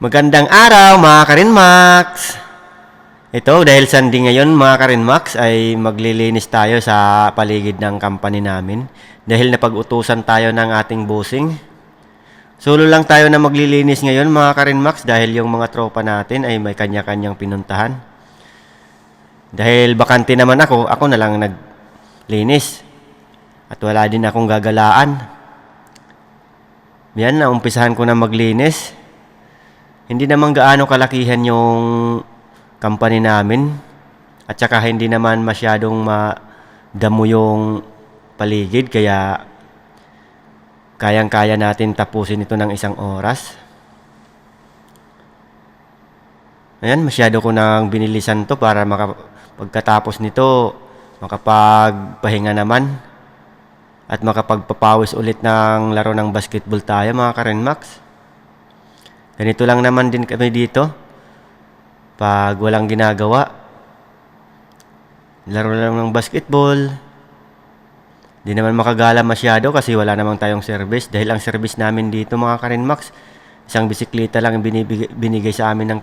Magandang araw mga Karinmax! Ito, dahil Sunday ngayon mga Karinmax ay maglilinis tayo sa paligid ng company namin dahil napag-utusan tayo ng ating bossing. Solo lang tayo na maglilinis ngayon mga Karinmax dahil yung mga tropa natin ay may kanya-kanyang pinuntahan. Dahil bakante naman ako, ako na lang naglinis. At wala din akong gagalaan. Yan, naumpisahan ko na maglinis. Hindi naman gaano kalakihan yung company namin. At saka hindi naman masyadong madamo yung paligid. Kaya kayang-kaya natin tapusin ito ng isang oras. Ayan, masyado ko nang binilisan to para maka, pagkatapos nito makapagpahinga naman at makapagpapawis ulit ng laro ng basketball tayo mga Karenmax. Ganito lang naman din kami dito. Pag walang ginagawa, laro lang ng basketball. Di naman makagala masyado kasi wala namang tayong service. Dahil ang service namin dito mga Karenmax, isang bisikleta lang ang binibigay, binigay sa amin ng